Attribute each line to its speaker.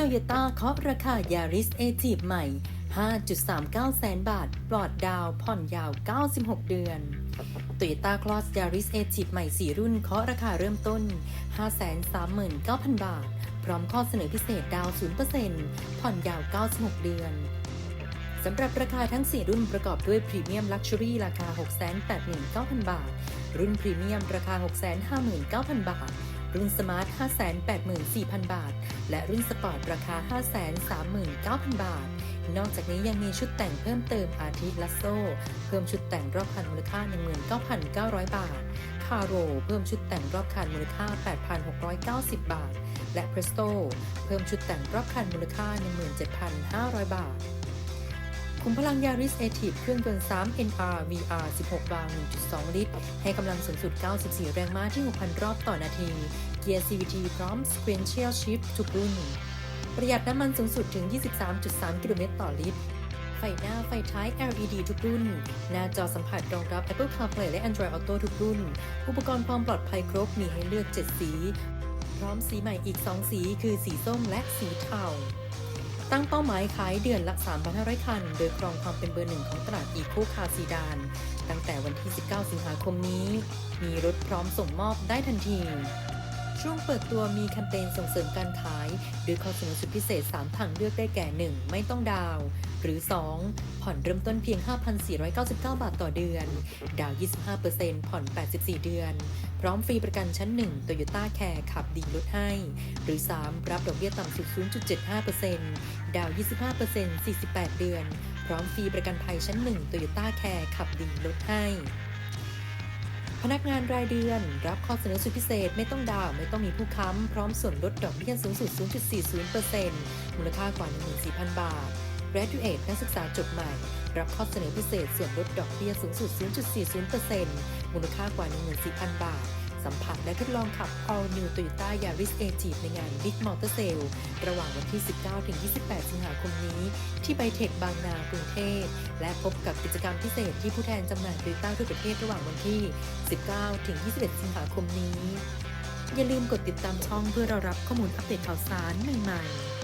Speaker 1: โตโยต้าเคาะราคายาริสเอทีฟใหม่ 5.39 แสนบาท ปลอดดาวผ่อนยาว 96 เดือนโตโยต้าคลอสยาริสเอทีฟใหม่ 4 รุ่นเคาะราคาเริ่มต้น 539,000 บาท พร้อมข้อเสนอพิเศษดาว 0%ผ่อนยาว 96 เดือนสำหรับราคาทั้ง 4 รุ่นประกอบด้วยพรีเมียมลักชัวรี่ราคา 689,000 บาท รุ่นพรีเมียมราคา 659,000 บาท รุ่นสมาร์ท 584,000 บาท และรุ่นสปอร์ตราคา 539,000 บาท นอกจากนี้ยังมีชุดแต่งเพิ่มเติมอาทิลัสโซ เพิ่มชุดแต่งรอบคันมูลค่า 19,900 บาท คาโร เพิ่มชุดแต่งรอบคันมูลค่า 8,690 บาท และเพรสโตเพิ่มชุดแต่งรอบคันมูลค่า 17,500 บาท ขุมพลังยาริสเอทีฟเครื่องยนต์3 NR VR 16วาล์1.2 ลิตร ให้กำลังสูงสุด 94 แรงม้าที่ 6,000 รอบต่อนาที เกียร์ CVT พร้อม Sequential Shift ทุกรุ่น ประหยัดน้ำมันสูงสุดถึง 23.3 กิโลเมตรต่อลิตร ไฟหน้าไฟท้าย LED ทุกรุ่น หน้าจอสัมผัสรองรับ Apple CarPlay และ Android Auto ทุกรุ่น อุปกรณ์ความปลอดภัยครบมีให้เลือก 7 สี พร้อมสีใหม่อีก 2 สี คือสีส้มและสีเทา ตั้งเป้าหมายขายเดือนละ 3,500 คัน โดยครองความเป็นเบอร์หนึ่งของตลาดอีโคคาซีดาน ตั้งแต่วันที่ 19 สิงหาคมนี้ มีรถพร้อมส่งมอบได้ทันที ช่วงเปิดตัวมีแคมเปญส่งเสริมการขาย โดยข้อเสนอสุดพิเศษ 3 ทางเลือกได้แก่ 1. ไม่ต้องดาว หรือ 2. ผ่อนเริ่มต้นเพียง 5,499 บาทต่อเดือน ดาวน์25%ผ่อน 84 เดือน พร้อมฟรีประกันชั้น 1 Toyota Care ขับดีลดให้ หรือ 3. รับดอกเบี้ยต่ำสุด 0.75%ดาวน์25% 48 เดือน พร้อมฟรีประกันภัยชั้น 1 Toyota Care ขับดีลดให้พนักงานรายเดือน รับข้อเสนอสุดพิเศษ ไม่ต้องดาวไม่ต้องมีผู้ค้ำ พร้อมส่วนลดดอกเบี้ยสูงสุด 0.40%มูลค่ากว่า 14,000 บาท Graduate นักศึกษาจบใหม่ รับข้อเสนอพิเศษส่วนลดดอกเบี้ยสูงสุด 0.40%มูลค่ากว่า 14,000 บาท สัมผัสและทดลองขับ All New Toyota Yaris a t i v ในงาน Big Motor Sale ระหว่างวันที่ 19-28 สิงหาคมนี้ ที่ไบเทคบางนากรุงเทพ และพบกับกิจกรรมพิเศษที่ผู้แทนจำหน่าย Toyota ทั่วประเทศระหว่างวันที่ 19-21 สิงหาคมนี้ อย่าลืมกดติดตามช่องเพื่อเรารับข้อมูลอัปเดตข่าวสารใหม่ๆ